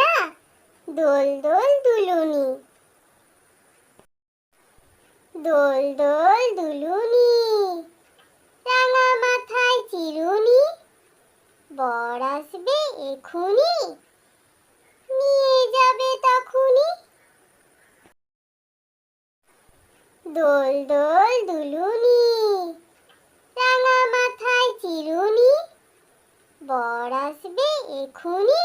ভরা দোল দোল দুলুনি। দোল দোল দুলুনি, রাঙা মাথায় চিরুনি, বর আসবে এখুনি, নিয়ে যাবে তখনই দোল দোল দুলুনি, রাঙা মাথায় চিরুনি, বর আসবে এখুনি